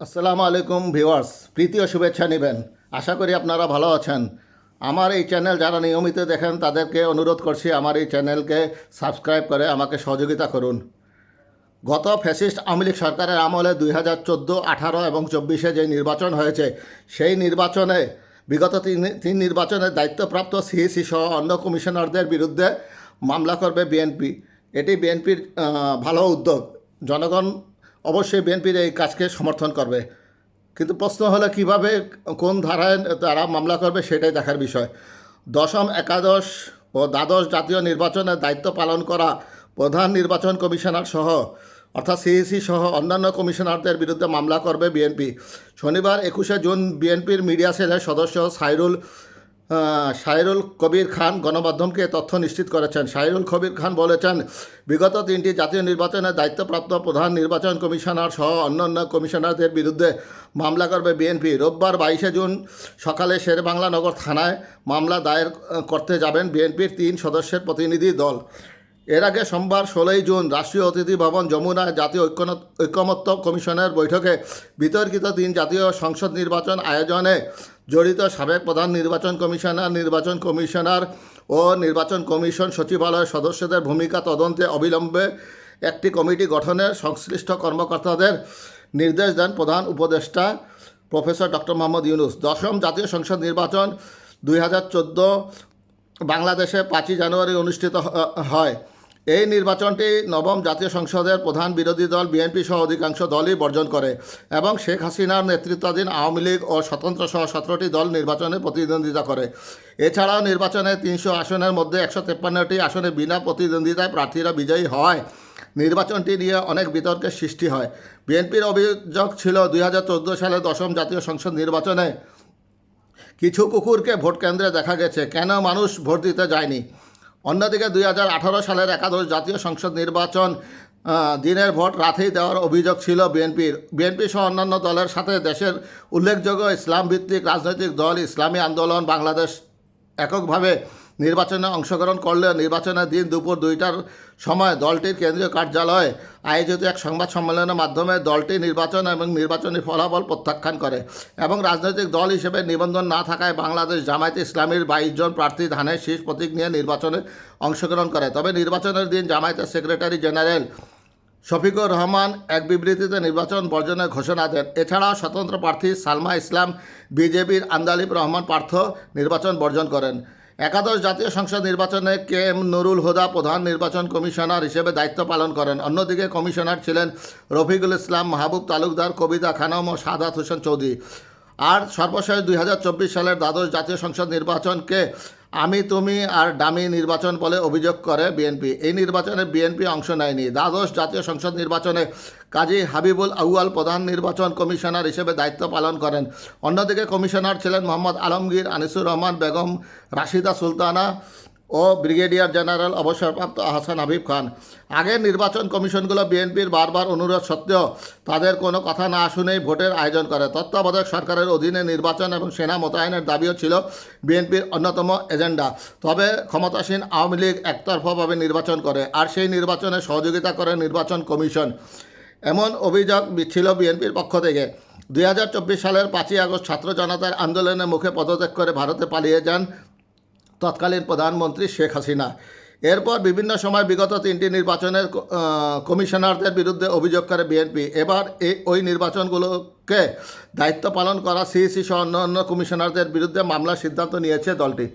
আসসালামু আলাইকুম ভিউয়ার্স, প্রীতি ও শুভেচ্ছা নেবেন। আশা করি আপনারা ভালো আছেন। আমার এই চ্যানেল যারা নিয়মিত দেখেন, তাদেরকে অনুরোধ করছি আমার এই চ্যানেলকে সাবস্ক্রাইব করে আমাকে সহযোগিতা করুন। গত ফ্যাসিস্ট আওয়ামী লীগ সরকারের আমলে দুই হাজার চোদ্দ, আঠারো এবং চব্বিশে যে নির্বাচন হয়েছে, সেই নির্বাচনে, বিগত তিন তিন নির্বাচনের দায়িত্বপ্রাপ্ত সিএসি সহ অন্য কমিশনারদের বিরুদ্ধে মামলা করবে বিএনপি। এটি বিএনপির ভালো উদ্যোগ। জনগণ অবশ্যই বিএনপির এই কাজকে সমর্থন করবে। কিন্তু প্রশ্ন হলো কীভাবে, কোন ধারায় তারা মামলা করবে সেটাই দেখার বিষয়। দশম একাদশ ও দ্বাদশ জাতীয় নির্বাচনের দায়িত্ব পালন করা প্রধান নির্বাচন কমিশনার সহ, অর্থাৎ সিইসি সহ অন্যান্য কমিশনারদের বিরুদ্ধে মামলা করবে বিএনপি। শনিবার একুশে জুন বিএনপির মিডিয়া সেলের সদস্য সাইরুল সাইরুল কবির খান গণমাধ্যমকে তথ্য নিশ্চিত করেছেন। সাইরুল কবির খান বলেছেন, বিগত তিনটি জাতীয় নির্বাচনে দায়িত্বপ্রাপ্ত প্রধান নির্বাচন কমিশনার সহ অন্যান্য কমিশনারদের বিরুদ্ধে মামলা করবে বিএনপি। রোববার বাইশে জুন সকালে শেরবাংলা নগর থানায় মামলা দায়ের করতে যাবেন বিএনপির তিন সদস্যের প্রতিনিধি দল। এর আগে সোমবার ষোলোই জুন রাষ্ট্রীয় অতিথি ভবন যমুনায় জাতীয় ঐক্যন- ঐকমত্য কমিশনের বৈঠকে বিতর্কিত তিন জাতীয় সংসদ নির্বাচন আয়োজনে জড়িত সাবেক প্রধান নির্বাচন কমিশনার নির্বাচন কমিশনার ও নির্বাচন কমিশন সচিবালয়ের সদস্যদের ভূমিকা তদন্তে অবিলম্বে একটি কমিটি গঠনের সংশ্লিষ্ট কর্মকর্তাদের নির্দেশ দেন প্রধান উপদেষ্টা প্রফেসর ডক্টর মোহাম্মদ ইউনুস। দশম জাতীয় সংসদ নির্বাচন দুই হাজার চোদ্দ বাংলাদেশে পাঁচই জানুয়ারি অনুষ্ঠিত হয়। এই নির্বাচনটি নবম জাতীয় সংসদের প্রধান বিরোধী দল বিএনপি সহ অধিকাংশ দলই বর্জন করে এবং শেখ হাসিনার নেতৃত্বাধীন আওয়ামী লীগ ও স্বতন্ত্র সহ সতেরোটি দল নির্বাচনে প্রতিদ্বন্দ্বিতা করে। এছাড়াও নির্বাচনে তিনশো আসনের মধ্যে একশো তেপ্পান্নটি আসনে বিনা প্রতিদ্বন্দ্বিতায় প্রার্থীরা বিজয়ী হয় নির্বাচনটি নিয়ে অনেক বিতর্কের সৃষ্টি হয়। বিএনপির অভিযোগ ছিল দুই হাজার চোদ্দ সালে দশম জাতীয় সংসদ নির্বাচনে কিছু কুকুরকে ভোট কেন্দ্রে দেখা গেছে। কেন মানুষ ভোট দিতে যায়নি? অন্যদিকে দুই হাজার আঠারো সালের একাদশ জাতীয় সংসদ নির্বাচন দিনের ভোট রাতেই দেওয়ার অভিযোগ ছিল বিএনপির। বিএনপি সহ অন্যান্য দলের সাথে দেশের উল্লেখযোগ্য ইসলামভিত্তিক রাজনৈতিক দল ইসলামী আন্দোলন, বাংলাদেশ এককভাবে নির্বাচনে অংশগ্রহণ করলেও নির্বাচনের দিন দুপুর দুইটার সময় দলটির কেন্দ্রীয় কার্যালয়ে আয়োজিত এক সংবাদ সম্মেলনের মাধ্যমে দলটি নির্বাচন এবং নির্বাচনী ফলাফল প্রত্যাখ্যান করে এবং রাজনৈতিক দল হিসেবে নিবন্ধন না থাকায় বাংলাদেশ জামায়াতে ইসলামীর বাইশ জন প্রার্থী ধানের শীষ প্রতীক নিয়ে নির্বাচনে অংশগ্রহণ করে। তবে নির্বাচনের দিন জামায়াতের সেক্রেটারি জেনারেল শফিকুর রহমান এক বিবৃতিতে নির্বাচন বর্জনের ঘোষণা দেন। এছাড়াও স্বতন্ত্র প্রার্থী সালমা ইসলাম, বিজেপির আন্দালিব রহমান পার্থ নির্বাচন বর্জন করেন। একাদশ জাতীয় সংসদ নির্বাচনে কে এম নুরুল হুদা প্রধান নির্বাচন কমিশনার হিসেবে দায়িত্ব পালন করেন। অন্যদিকে কমিশনার ছিলেন রফিকুল ইসলাম মাহবুব তালুকদার, কবিতা খানম ও সাদাত হোসেন চৌধুরী। আর সর্বশেষ দুই হাজার চব্বিশ সালের দ্বাদশ জাতীয় সংসদ নির্বাচনকে আমি, তুমি আর ডামি নির্বাচন বলে অভিযোগ করে বিএনপি। এই নির্বাচনে বিএনপি অংশ নেয়নি। দ্বাদশ জাতীয় সংসদ নির্বাচনে কাজী হাবিবুল আউয়াল প্রধান নির্বাচন কমিশনার হিসেবে দায়িত্ব পালন করেন। অন্যদিকে কমিশনার ছিলেন মোহাম্মদ আলমগীর, আনিসুর রহমান, বেগম রাশিদা সুলতানা ও ব্রিগেডিয়ার জেনারেল অবসরপ্রাপ্ত আহসান হাবিব খান। আগের নির্বাচন কমিশনগুলো বিএনপির বারবার অনুরোধ সত্ত্বেও তাদের কোনো কথা না শুনেই ভোটের আয়োজন করে। তত্ত্বাবধায়ক সরকারের অধীনে নির্বাচন এবং সেনা মোতায়েনের দাবিও ছিল বিএনপির অন্যতম এজেন্ডা। তবে ক্ষমতাসীন আওয়ামী লীগ একতরফাভাবে নির্বাচন করে আর সেই নির্বাচনে সহযোগিতা করে নির্বাচন কমিশন। এমন অভিযোগ ছিল বিএনপির পক্ষ থেকে। দুই হাজার চব্বিশ সালের পাঁচই আগস্ট ছাত্র জনতার আন্দোলনের মুখে পদত্যাগ করে ভারতে পালিয়ে যান তৎকালীন প্রধানমন্ত্রী শেখ হাসিনা। এরপর বিভিন্ন সময় বিগত তিনটি নির্বাচনের কমিশনারদের বিরুদ্ধে অভিযোগ করে বিএনপি। এবার এই ওই নির্বাচনগুলোকে দায়িত্ব পালন করা সিইসি সহ অন্য অন্য কমিশনারদের বিরুদ্ধে মামলার সিদ্ধান্ত নিয়েছে দলটি।